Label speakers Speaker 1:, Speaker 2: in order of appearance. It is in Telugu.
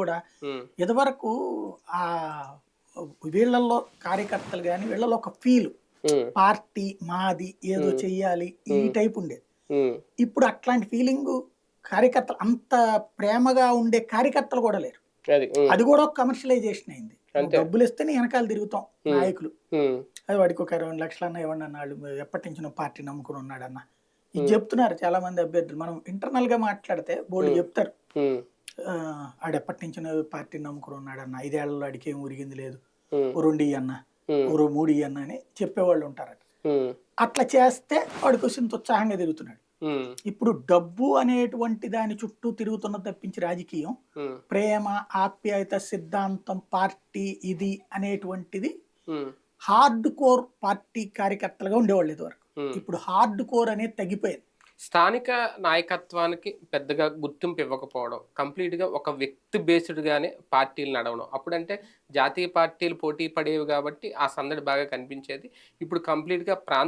Speaker 1: కూడా ఇదివరకు ఆ వీళ్ళల్లో కార్యకర్తలు కానీ వీళ్ళలో ఒక ఫీల్. పార్టీ మాది ఏదో చెయ్యాలి ఈ టైప్ ఉండేది. ఇప్పుడు అట్లాంటి ఫీలింగ్ కార్యకర్తలు అంత ప్రేమగా ఉండే కార్యకర్తలు కూడా లేరు.
Speaker 2: అది
Speaker 1: కూడా ఒక కమర్షియలైజేషన్ అయింది. డబ్బులు ఇస్తేనే వెనకాల తిరుగుతాం నాయకులు. అది వాడికి ఒక ఇరవై లక్షలన్నా ఇవ్వండి అన్నాడు ఎప్పటి నుంచి పార్టీ నమ్ముకుని ఉన్నాడన్న. ఇది చెప్తున్నారు చాలా మంది అభ్యర్థులు. మనం ఇంటర్నల్గా మాట్లాడితే బోల్డ్ చెప్తారు.
Speaker 2: ఉమ్,
Speaker 1: ఆ, ఆడు ఎప్పటి నుంచి పార్టీ నమ్ముకుని ఉన్నాడన్న ఐదేళ్ళలో అడికి ఉరిగింది లేదు. రెండు ఇయ్యన్న
Speaker 2: ఉమ్,
Speaker 1: ఓ మూడు ఇయ్యన్న అని చెప్పేవాళ్ళు ఉంటారట. అట్లా చేస్తే వాడికి వచ్చిన ఉత్సాహంగా తిరుగుతున్నాడు ఇప్పుడు డబ్బు అనేటువంటి దాని చుట్టూ తిరుగుతున్న తప్పించి రాజకీయం ప్రేమ ఆప్యాయత సిద్ధాంతం పార్టీ ఇది అనేటువంటిది హార్డ్ కోర్ పార్టీ కార్యకర్తలుగా ఉండేవాళ్ళు ఇదివరకు. ఇప్పుడు హార్డ్ కోర్ అనేది తగ్గిపోయింది.
Speaker 2: స్థానిక నాయకత్వానికి పెద్దగా గుర్తింపు ఇవ్వకపోవడం కంప్లీట్గా ఒక వ్యక్తి బేస్డ్గానే పార్టీలు నడవడం. అప్పుడంటే జాతీయ పార్టీలు పోటీ పడేవి కాబట్టి ఆ సందడి బాగా కనిపించేది. ఇప్పుడు కంప్లీట్గా ప్రాంత